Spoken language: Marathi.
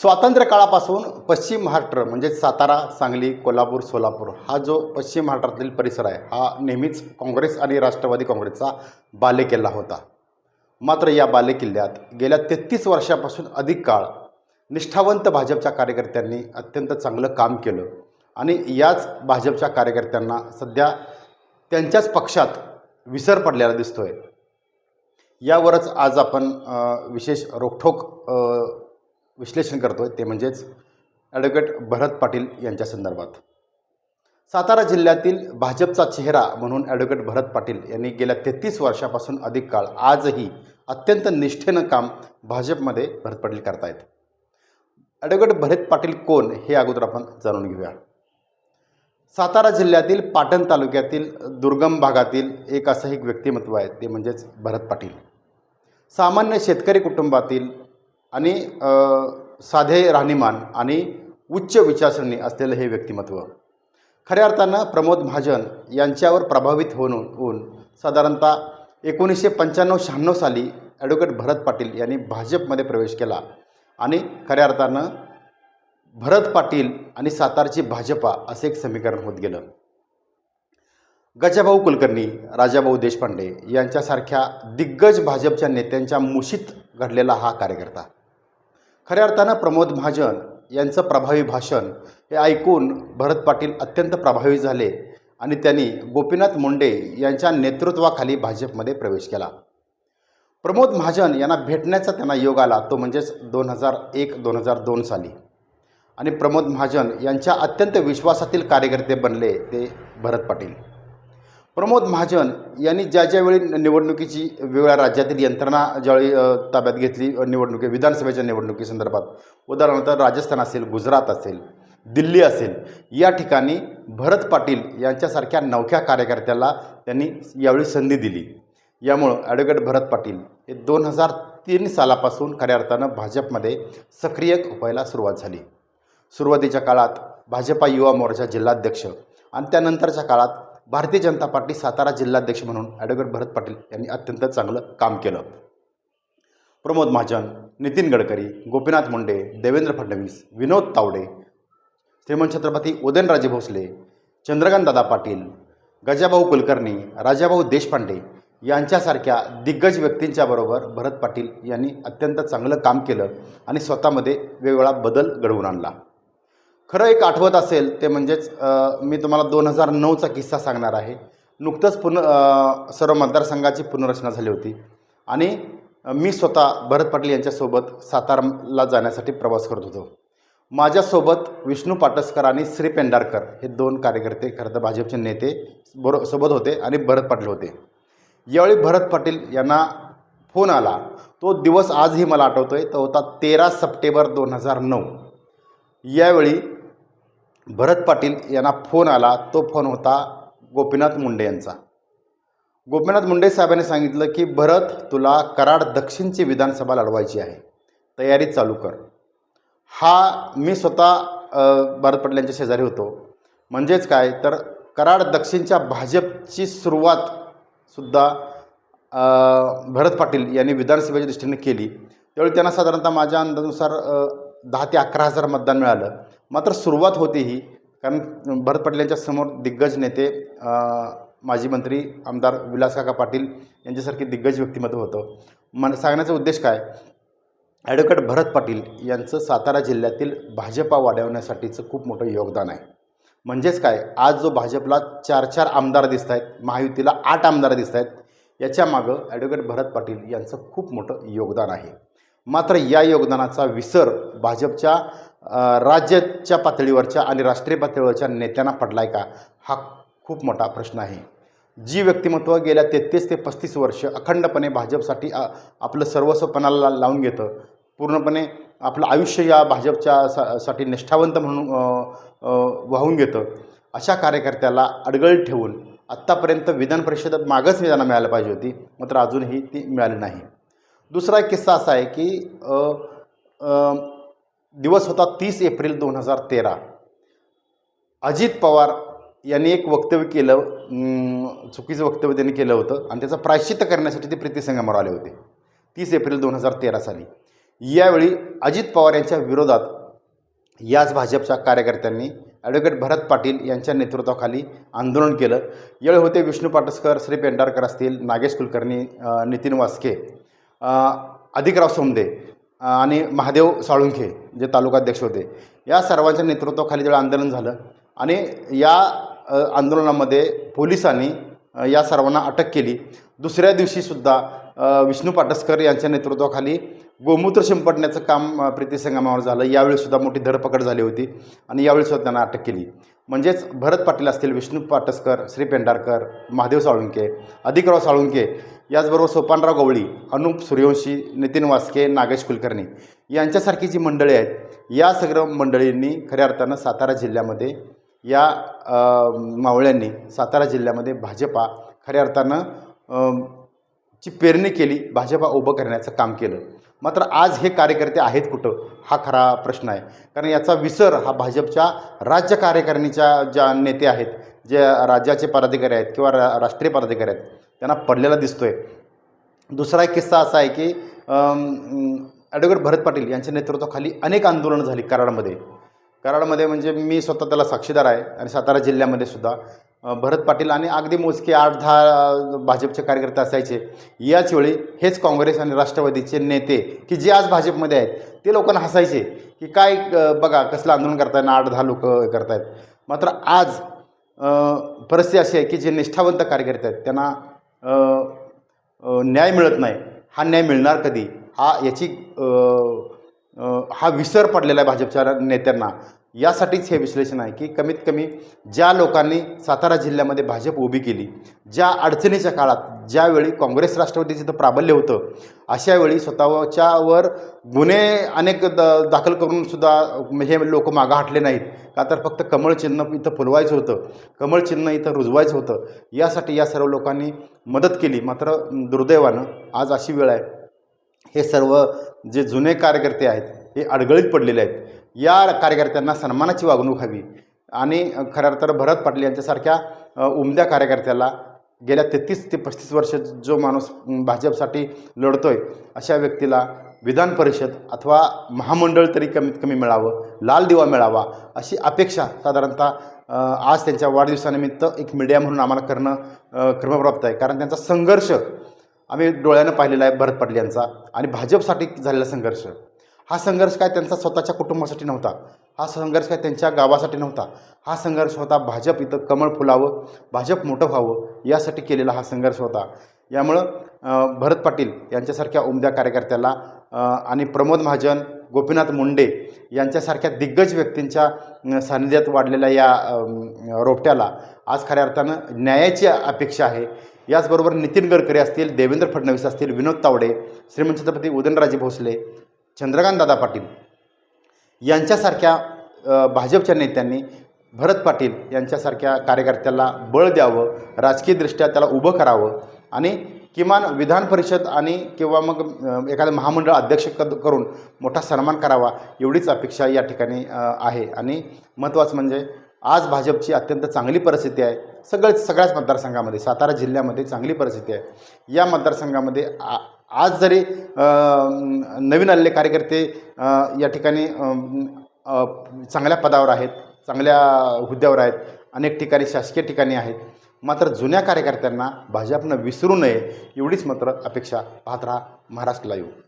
स्वातंत्र्य काळापासून पश्चिम महाराष्ट्र म्हणजे सातारा सांगली कोल्हापूर सोलापूर हा जो पश्चिम महाराष्ट्रातील परिसर आहे हा नेहमीच काँग्रेस आणि राष्ट्रवादी काँग्रेसचा बालेकिल्ला होता. मात्र या बालेकिल्ल्यात गेल्या तेहतीस वर्षापासून अधिक काळ निष्ठावंत भाजपच्या कार्यकर्त्यांनी अत्यंत चांगलं काम केलं आणि याच भाजपच्या कार्यकर्त्यांना सध्या त्यांच्याच पक्षात विसर पडलेला दिसतोय. यावरच आज आपण विशेष रोखठोक विश्लेषण करतो आहे ते म्हणजेच ॲडव्होकेट भरत पाटील यांच्या संदर्भात. सातारा जिल्ह्यातील भाजपचा चेहरा म्हणून ॲडव्होकेट भरत पाटील यांनी गेल्या तेहतीस वर्षापासून अधिक काळ आजही अत्यंत निष्ठेनं काम भाजपमध्ये भरत पाटील करतायत. ॲडव्होकेट भरत पाटील कोण हे अगोदर आपण जाणून घेऊया. सातारा जिल्ह्यातील पाटण तालुक्यातील दुर्गम भागातील एक असं एक व्यक्तिमत्व आहे ते म्हणजेच भरत पाटील. सामान्य शेतकरी कुटुंबातील आणि साधे राहणीमान आणि उच्च विचारसरणी असलेलं हे व्यक्तिमत्व. खऱ्या अर्थानं प्रमोद महाजन यांच्यावर प्रभावित होऊन होऊन साधारणतः एकोणीसशे पंच्याण्णव शहाण्णव साली ॲडव्होकेट भरत पाटील यांनी भाजपमध्ये प्रवेश केला आणि खऱ्या अर्थानं भरत पाटील आणि सातारची भाजपा असे एक समीकरण होत गेलं. गजाभाऊ कुलकर्णी राजाभाऊ देशपांडे यांच्यासारख्या दिग्गज भाजपच्या नेत्यांच्या मुशीत घडलेला हा कार्यकर्ता. खऱ्या अर्थानं प्रमोद महाजन यांचं प्रभावी भाषण हे ऐकून भरत पाटील अत्यंत प्रभावी झाले आणि त्यांनी गोपीनाथ मुंडे यांच्या नेतृत्वाखाली भाजपमध्ये प्रवेश केला. प्रमोद महाजन यांना भेटण्याचा त्यांना योग आला तो म्हणजेच दोन हजार एक दोन हजार दोन साली. आणि प्रमोद महाजन यांच्या अत्यंत विश्वासातील कार्यकर्ते बनले ते भरत पाटील. प्रमोद महाजन यांनी ज्या ज्यावेळी निवडणुकीची वेगवेगळ्या राज्यातील यंत्रणा ज्यावेळी ताब्यात घेतली निवडणुकी विधानसभेच्या निवडणुकीसंदर्भात उदाहरणार्थ राजस्थान असेल गुजरात असेल दिल्ली असेल या ठिकाणी भरत पाटील यांच्यासारख्या नवख्या कार्यकर्त्याला त्यांनी यावेळी संधी दिली. यामुळं ॲडव्होकेट भरत पाटील हे दोन हजार तीन सालापासून खऱ्या अर्थानं भाजपमध्ये सक्रिय व्हायला सुरुवात झाली. सुरुवातीच्या काळात भाजपा युवा मोर्चा जिल्हाध्यक्ष आणि त्यानंतरच्या काळात भारतीय जनता पार्टी सातारा जिल्हाध्यक्ष म्हणून ॲडव्होकेट भरत पाटील यांनी अत्यंत चांगलं काम केलं. प्रमोद महाजन नितीन गडकरी गोपीनाथ मुंडे देवेंद्र फडणवीस विनोद तावडे श्रीमंत छत्रपती उदयनराजे भोसले चंद्रकांतदादा पाटील गजाभाऊ कुलकर्णी राजाभाऊ देशपांडे यांच्यासारख्या दिग्गज व्यक्तींच्या बरोबर भरत पाटील यांनी अत्यंत चांगलं काम केलं आणि स्वतःमध्ये वेगवेगळा बदल घडवून आणला. खरं एक आठवत असेल ते म्हणजेच मी तुम्हाला दोन हजार नऊचा किस्सा सांगणार आहे. नुकतंच पुन सर्व मतदारसंघाची पुनर्रचना झाली होती. आणि मी स्वतः भरत पाटील यांच्यासोबत साताराला जाण्यासाठी प्रवास करत होतो. माझ्यासोबत विष्णू पाटसकर आणि श्री पेंडारकर हे दोन कार्यकर्ते खरं तर भाजपचे नेते बरो सोबत होते आणि भरत पाटील होते. यावेळी भरत पाटील यांना फोन आला. तो दिवस आजही मला आठवतो आहे तो होता तेरा सप्टेंबर दोन हजार नऊ. यावेळी भरत पाटील यांना फोन आला. तो फोन होता गोपीनाथ मुंडे यांचा. गोपीनाथ मुंडे साहेबांनी सांगितलं की भरत तुला कराड दक्षिणची विधानसभा लढवायची आहे. तयारी चालू कर. हा मी स्वतः भरत पाटील यांच्या शेजारी होतो. म्हणजेच काय? तर कराड दक्षिणच्या भाजपची सुरुवातसुद्धा भरत पाटील यांनी विधानसभेच्या दृष्टीने केली. त्यावेळी त्यांना साधारणतः माझ्या अंदाजानुसार दहा ते अकरा हजार मतदान मिळालं. मात्र सुरुवात होती ही कारण भरत पाटील समोर दिग्गज नेते माजी मंत्री आमदार विलासकाका पाटील यांच्यासारखे दिग्गज व्यक्तिमत्व होतं. मन सांगण्याचा उद्देश काय? ॲडव्होकेट भरत पाटील यांचं सातारा जिल्ह्यातील भाजपा वाढवण्यासाठीचं खूप मोठं योगदान आहे. म्हणजेच काय? आज जो भाजपला चार चार आमदार दिसत आहेत महायुतीला आठ आमदार दिसत आहेत याच्या मागं ॲडव्होकेट भरत पाटील यांचं खूप मोठं योगदान आहे. मात्र या योगदानाचा विसर भाजपच्या राज्याच्या पातळीवरच्या आणि राष्ट्रीय पातळीवरच्या नेत्यांना पडला आहे का? हा खूप मोठा प्रश्न आहे. जी व्यक्तिमत्व गेल्या तेहतीस ते पस्तीस वर्ष अखंडपणे भाजपसाठी आपलं सर्वस्वपणाला लावून घेतं पूर्णपणे आपलं आयुष्य या भाजपच्या सा साठी निष्ठावंत म्हणून वाहून घेतं अशा कार्यकर्त्याला अडगळ ठेवून आत्तापर्यंत विधान परिषदेत मागच त्यांना मिळायला पाहिजे होती मात्र अजूनही ती मिळाली नाही. दुसरा एक किस्सा असा आहे की अ, अ, दिवस होता तीस एप्रिल दोन हजार तेरा. अजित पवार यांनी एक वक्तव्य केलं चुकीचं वक्तव्य त्यांनी केलं होतं आणि त्याचं प्रायश्चित्त करण्यासाठी ते प्रीतीसंगमावर आले होते तीस एप्रिल दोन हजार तेरा साली. यावेळी अजित पवार यांच्या विरोधात याच भाजपच्या कार्यकर्त्यांनी ॲडव्होकेट भरत पाटील यांच्या नेतृत्वाखाली आंदोलन केलं. यावेळी होते विष्णू पाटसकर श्री पेंढारकर असतील नागेश कुलकर्णी नितीन वास्के. अधिकराव सोमदे आणि महादेव साळुंखे जे तालुकाध्यक्ष होते या सर्वांच्या नेतृत्वाखाली जेव्हा आंदोलन झालं आणि या आंदोलनामध्ये पोलिसांनी या सर्वांना अटक केली. दुसऱ्या दिवशीसुद्धा विष्णू पाटसकर यांच्या नेतृत्वाखाली गोमूत्र शिंपडण्याचं काम प्रीती संगमावर झालं. यावेळीसुद्धा मोठी धरपकड झाली होती आणि यावेळीसुद्धा त्यांना अटक केली. म्हणजेच भरत पाटील असतील विष्णू पाटसकर श्री पेंढारकर महादेव साळुंके अधिकराव साळुंके याचबरोबर सोपानराव गवळी अनुप सूर्यवंशी नितीन वास्के नागेश कुलकर्णी यांच्यासारखी जी मंडळी आहेत या सगळं मंडळींनी खऱ्या अर्थानं सातारा जिल्ह्यामध्ये या मावळ्यांनी सातारा जिल्ह्यामध्ये भाजपा खऱ्या अर्थानं ची पेरणी केली भाजपा उभं करण्याचं काम केलं. मात्र आज हे कार्यकर्ते आहेत कुठं? हा खरा प्रश्न आहे. कारण याचा विसर हा भाजपच्या राज्य कार्यकारिणीच्या ज्या नेते आहेत जे राज्याचे पदाधिकारी आहेत किंवा रा राष्ट्रीय पदाधिकारी आहेत त्यांना पडलेला दिसतोय. दुसरा एक किस्सा असा आहे की ॲडव्होकेट भरत पाटील यांच्या नेतृत्वाखाली अनेक आंदोलनं झाली कराडमध्ये. कराडमध्ये म्हणजे मी स्वतः त्याला साक्षीदार आहे आणि सातारा जिल्ह्यामध्ये सुद्धा. भरत पाटील आणि अगदी मोजके आठ दहा भाजपचे कार्यकर्ते असायचे. याचवेळी हेच काँग्रेस आणि राष्ट्रवादीचे नेते की जे आज भाजपमध्ये आहेत ते लोकांना हसायचे की काय बघा कसलं आंदोलन करताय ना आठ दहा लोक करतायत. मात्र आज परिस्थिती अशी आहे की जे निष्ठावंत कार्यकर्ते आहेत त्यांना न्याय मिळत नाही. हा न्याय मिळणार कधी? हा याची हा विसर पडलेला आहे भाजपच्या नेत्यांना. यासाठीच हे विश्लेषण आहे की कमीत कमी ज्या लोकांनी सातारा जिल्ह्यामध्ये भाजप उभी केली ज्या अडचणीच्या काळात ज्यावेळी काँग्रेस राष्ट्रवादीचं जिथं प्राबल्य होतं अशावेळी स्वतःच्यावर गुन्हे अनेक द दाखल करूनसुद्धा हे लोक मागं हटले नाहीत. का तर फक्त कमळ चिन्ह इथं फुलवायचं होतं कमळ चिन्ह इथं रुजवायचं होतं. यासाठी या सर्व लोकांनी मदत केली. मात्र दुर्दैवानं आज अशी वेळ आहे. हे सर्व जे जुने कार्यकर्ते आहेत हे अडगळीत पडलेले आहेत. या कार्यकर्त्यांना सन्मानाची वागणूक हवी. आणि खऱ्या तर भरत पाटील यांच्यासारख्या उमद्या कार्यकर्त्याला गेल्या तेहतीस ते पस्तीस वर्ष जो माणूस भाजपसाठी लढतो आहे अशा व्यक्तीला विधान परिषद अथवा महामंडळ तरी कमीत कमी मिळावं लाल दिवा मिळावा अशी अपेक्षा साधारणतः आज त्यांच्या वाढदिवसानिमित्त एक मीडिया म्हणून आम्हाला करणं क्रमप्राप्त आहे. कारण त्यांचा संघर्ष आम्ही डोळ्यानं पाहिलेला आहे भरत पाटील यांचा आणि भाजपसाठी झालेला संघर्ष. हा संघर्ष काय त्यांचा स्वतःच्या कुटुंबासाठी नव्हता. हा संघर्ष काय त्यांच्या गावासाठी नव्हता. हा संघर्ष होता भाजप इथं कमळ फुलावं भाजप मोठं व्हावं यासाठी केलेला हा संघर्ष होता. यामुळं भरत पाटील यांच्यासारख्या उमद्या कार्यकर्त्याला आणि प्रमोद महाजन गोपीनाथ मुंडे यांच्यासारख्या दिग्गज व्यक्तींच्या सान्निध्यात वाढलेल्या या रोपट्याला आज खऱ्या अर्थानं न्यायाची अपेक्षा आहे. याचबरोबर नितीन गडकरी असतील देवेंद्र फडणवीस असतील विनोद तावडे श्रीमंत छत्रपती उदयनराजे भोसले चंद्रकांत दादा पाटील यांच्यासारख्या भाजपच्या नेत्यांनी भरत पाटील यांच्यासारख्या कार्यकर्त्याला बळ द्यावं राजकीयदृष्ट्या त्याला उभं करावं आणि किमान विधान परिषद आणि किंवा मग एखादं महामंडळ अध्यक्ष करून मोठा सन्मान करावा एवढीच अपेक्षा या ठिकाणी आहे. आणि महत्त्वाचं म्हणजे आज भाजपची अत्यंत चांगली परिस्थिती आहे. सगळ्याच सगळ्याच मतदारसंघामध्ये सातारा जिल्ह्यामध्ये चांगली परिस्थिती आहे. या मतदारसंघामध्ये आ आज जरी नवीन आलेले कार्यकर्ते या ठिकाणी चांगल्या पदावर आहेत चांगल्या हुद्द्यावर आहेत अनेक ठिकाणी शासकीय ठिकाणी आहेत मात्र जुन्या कार्यकर्त्यांना भाजपनं विसरू नये एवढीच मात्र अपेक्षा पाहत राहा महाराष्ट्र लाईव्ह